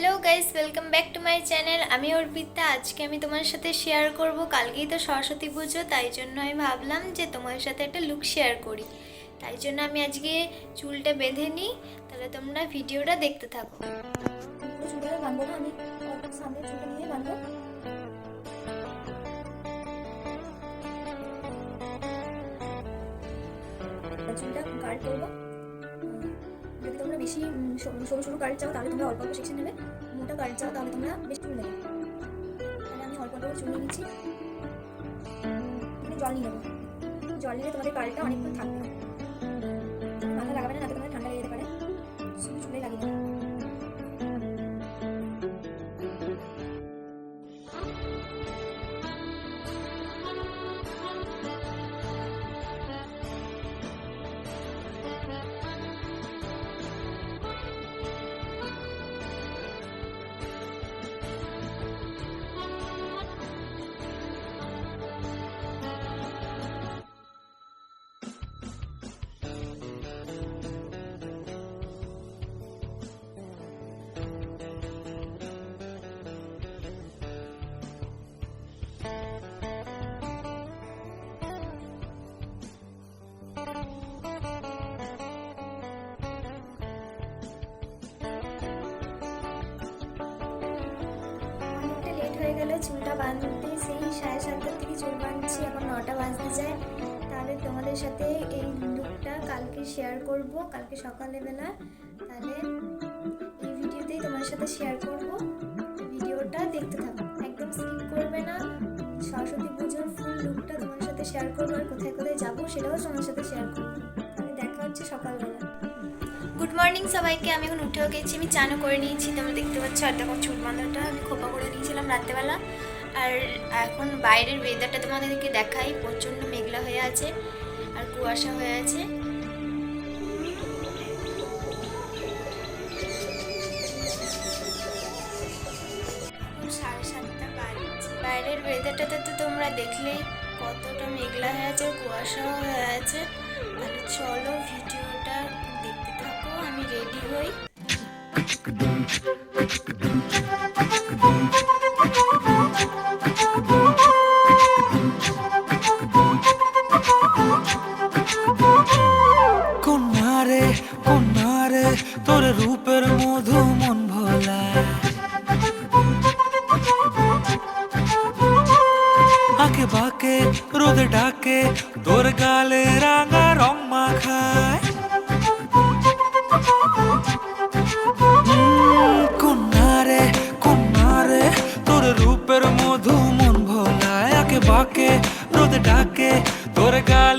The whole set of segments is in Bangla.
Hello guys welcome back to my channel আমি অর্পিতা। আজকে আমি তোমার সাথে শেয়ার করব। কালকেই তো সরস্বতী পুজো, তাই জন্য আমি ভাবলাম যে তোমার সাথে একটা লুক শেয়ার করি। তাই জন্য আমি আজকে চুলটা বেঁধে নিই। তাহলে তোমরা ভিডিওটা দেখতে থাকো। চুলটা করব। যদি তোমরা বেশি সরু সরু কার্ড চাও, তাহলে তোমরা অল্প অল্প সেকশন নেবে। মোটা কার্ড চাও, তাহলে তোমরা বেশ চুল নেবে। তাহলে আমি অল্প অল্প চুল নিয়ে নিচ্ছি। জল নিয়ে নেব। জল নিলে তোমাদের কার্ডটা অনেকক্ষণ থাকবে। হয়ে গেলে চুলটা বাঁধতে সেই সাড়ে সাতটার থেকে চুল বাঁধছি, এখন নটা বাজতে যায়। তাহলে তোমাদের সাথে এই লুকটা কালকে শেয়ার করব, কালকে সকালবেলা। তাহলে এই ভিডিওতেই তোমার সাথে শেয়ার করব। ভিডিওটা দেখতে থাকো, একদম স্কিপ করবে না। সরস্বতী পুজোর ফুল লুকটা তোমার সাথে শেয়ার করব, আর কোথায় কোথায় যাব সেটাও তোমার সাথে শেয়ার করব। তাহলে দেখা হচ্ছে সকালবেলা। মর্নিং সবাইকে, আমি এখন উঠেও গেছি, আমি চানও করে নিয়েছি। তোমরা দেখতে পাচ্ছ আর দেখো চুল বাঁধাটা আমি খোপা করে নিয়েছিলাম রাত্রেবেলা। আর এখন বাইরের ওয়েদারটা তোমাদেরকে দেখাই, প্রচণ্ড মেঘলা হয়ে আছে আর কুয়াশা হয়ে আছে। সাড়ে সাতটা বাইরের ওয়েদারটাতে তো তোমরা দেখলেই কতটা মেঘলা হয়ে আছে, কুয়াশাও হয়ে আছে। তাহলে চলো আমি রেডি হই regalo.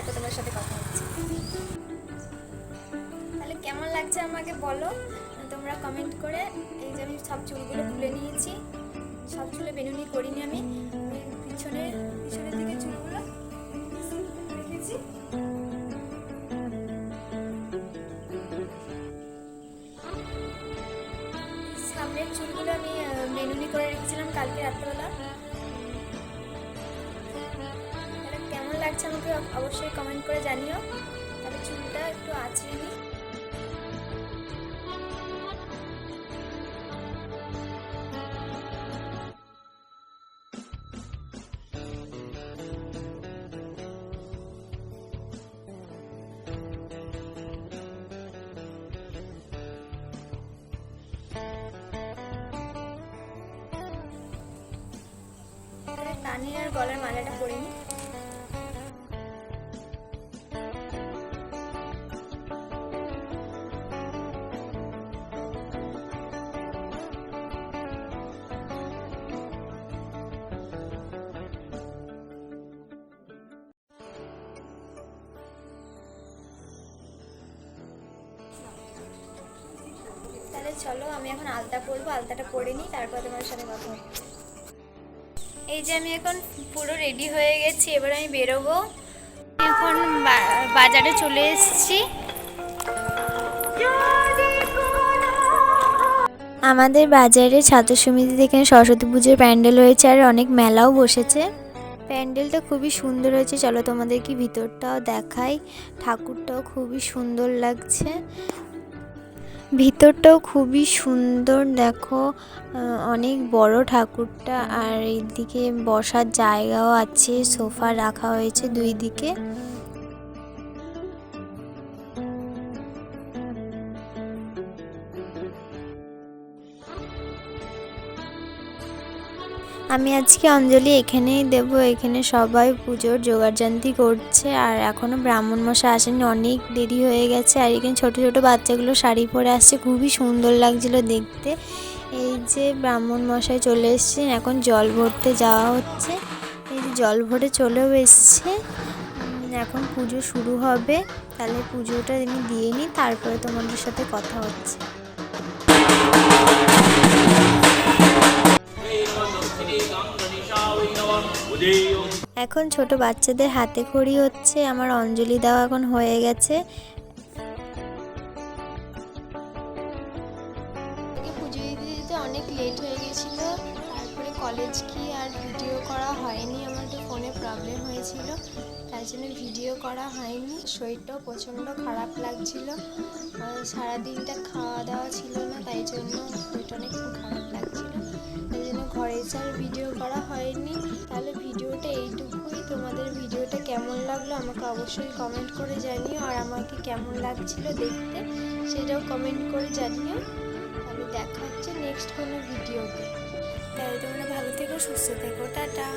তারপর তোমার সাথে কথা হচ্ছে। তাহলে কেমন লাগছে আমাকে বলো? তোমরা কমেন্ট করে এই যে আমি সব চুলগুলো খুলে নিয়েছি। সব চুলে বেনুনি করিনি আমি। পিছনে, পিছনের দিকে চুলগুলো রেখেছি। সামনের চুলগুলো আমি বেনুনি করে রেখেছিলাম কালকে রাত্রেবেলা। লাগছে আমাকে, অবশ্যই কমেন্ট করে জানিও। তাহলে চুলটা একটু আঁচড়ে নিই। কানের আর গলার মালাটা পরে নিই। চলো, আমি এখন আলতা পরবো আলতাটা পরে নিই, তারপর তোমার সাথে কথা এই যে আমি এখন পুরো রেডি হয়ে গেছি, এবার আমি বেরোবো। এখন বাজারে চলে এসেছি। আমাদের বাজারে ছাত্র সমিতি থেকে সরস্বতী পুজোর প্যান্ডেল হয়েছে, আর অনেক মেলাও বসেছে। প্যান্ডেলটা খুবই সুন্দর হয়েছে, চলো তোমাদেরকে ভিতরটাও দেখাই। ঠাকুরটাও খুবই সুন্দর লাগছে। ভিতরটাও খুবই সুন্দর, দেখো অনেক বড় ঠাকুরটা, আর এইদিকে বসার জায়গাও আছে, সোফা রাখা হয়েছে দুই দিকে। আমি আজকে অঞ্জলি এখানেই দেব। এখানে সবাই পুজোর জোগাড়জান্তি করছে আর এখনও ব্রাহ্মণ মশাই আসেনি অনেক দেরি হয়ে গেছে আর এখানে ছোট ছোট বাচ্চাগুলো শাড়ি পরে আসছে। খুবই সুন্দর লাগছিল দেখতে। এই যে ব্রাহ্মণ মশাই চলে এসছেন। এখন জল ভরতে যাওয়া হচ্ছে। এই যে জল ভরে চলেও এসছে। এখন পুজো শুরু হবে। তাহলে পুজোটা আমি দিয়ে নিই। তারপরে তোমাদের সাথে কথা হচ্ছে। এখন ছোট বাচ্চাদের হাতে খড়ি হচ্ছে, আমার অঞ্জলি দেওয়া এখন হয়ে গেছে। পুজো দিতে দিতে অনেক লেট হয়ে গেছিল, তারপরে কলেজ কি আর ভিডিও করা হয়নি, আমার একটু ফোনে প্রবলেম হয়েছিল তাই জন্য ভিডিও করা হয়নি, শরীরটাও প্রচণ্ড খারাপ লাগছিল সারাদিনটা খাওয়া দাওয়া ছিল না, তাই জন্য শরীরটা অনেক খারাপ লাগছিল। ঘরে ছাড় ভিডিও করা হয়নি, তাহলে ভিডিওটা এইটুকুই। তোমাদের ভিডিওটা কেমন লাগল আমাকে অবশ্যই কমেন্ট করে জানিও, আর আমাকে কেমন লাগছিল দেখতে সেটাও কমেন্ট করে জানিও। তাহলে দেখা হচ্ছে নেক্সট কোনো ভিডিওতে তাহলে তোমরা ভালো থেকো, সুস্থ থেকো, টাটা।